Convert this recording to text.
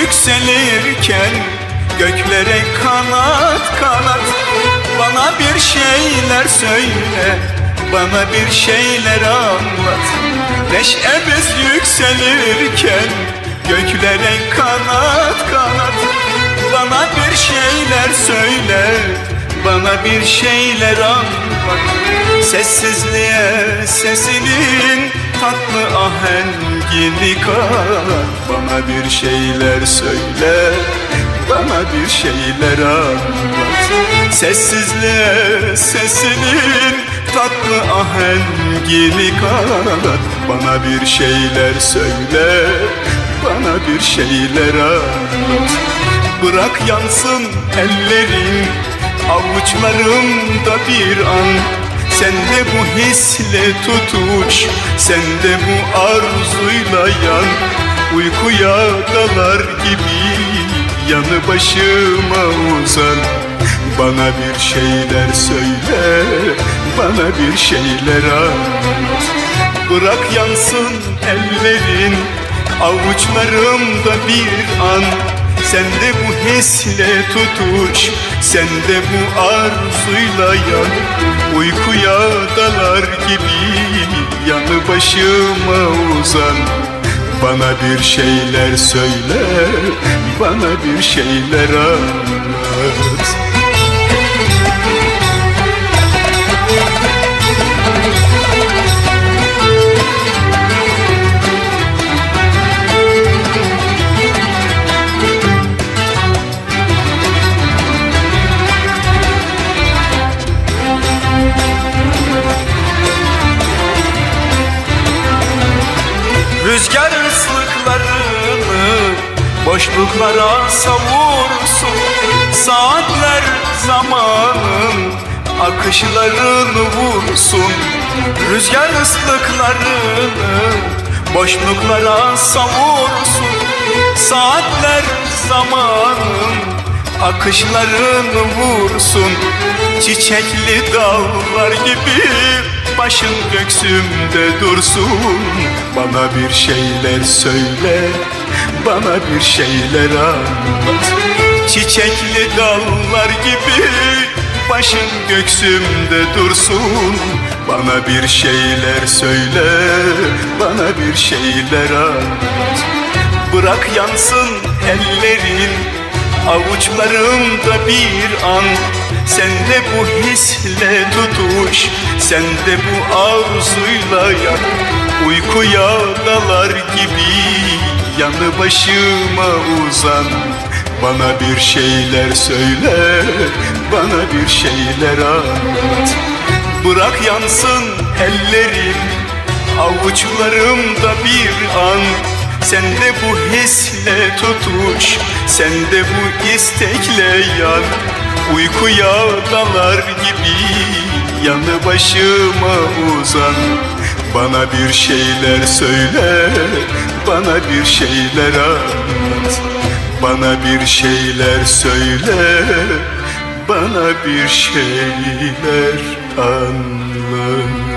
yükselirken Göklere kanat kanat. Bana bir şeyler söyle Bana bir şeyler anlat. Neşemiz yükselirken Göklere kanat kanat. Bana bir şeyler söyle Bana bir şeyler anlat. Sessizliğe sesinin tatlı ahengini kat Bana bir şeyler söyle Bana bir şeyler anlat. Sessizliğe sesinin tatlı ahengini kat Bana bir şeyler söyle Bana bir şeyler anlat. Bırak yansın ellerin Avuçlarımda bir an Sen de bu hisle tutuş Sen de bu arzuyla yan. Uykuya dalar gibi Yanı başıma uzan. Bana bir şeyler söyle Bana bir şeyler anlat. Bırak yansın ellerin Avuçlarımda bir an sen de bu hisle tutuş Sen de bu arzuyla yan. Uykuya dalar gibi Yanı başıma uzan. Bana bir şeyler söyle Bana bir şeyler anlat boşluklara savursun Saatler zamanın akışlarını vursun Rüzgar ıslıklarını. Boşluklara savursun Saatler zamanın akışlarını vursun. Çiçekli dallar gibi başın göksümde dursun. Bana bir şeyler söyle, bana bir şeyler anlat. Çiçekli dallar gibi başın göksümde dursun. Bana bir şeyler söyle, bana bir şeyler anlat. Bırak yansın ellerin avuçlarımda bir an. Sen de bu hisle tutuş Sen de bu arzuyla yan. Uykuya dalar gibi Yanı başıma uzan. Bana bir şeyler söyle Bana bir şeyler anlat. Bırak yansın ellerin Avuçlarımda bir an. Sen de bu hisle tutuş Sen de bu istekle yan. Uykuya dalar gibi Yanı başıma uzan Bana bir şeyler söyle Bana bir şeyler anlat. Bana bir şeyler söyle Bana bir şeyler anlat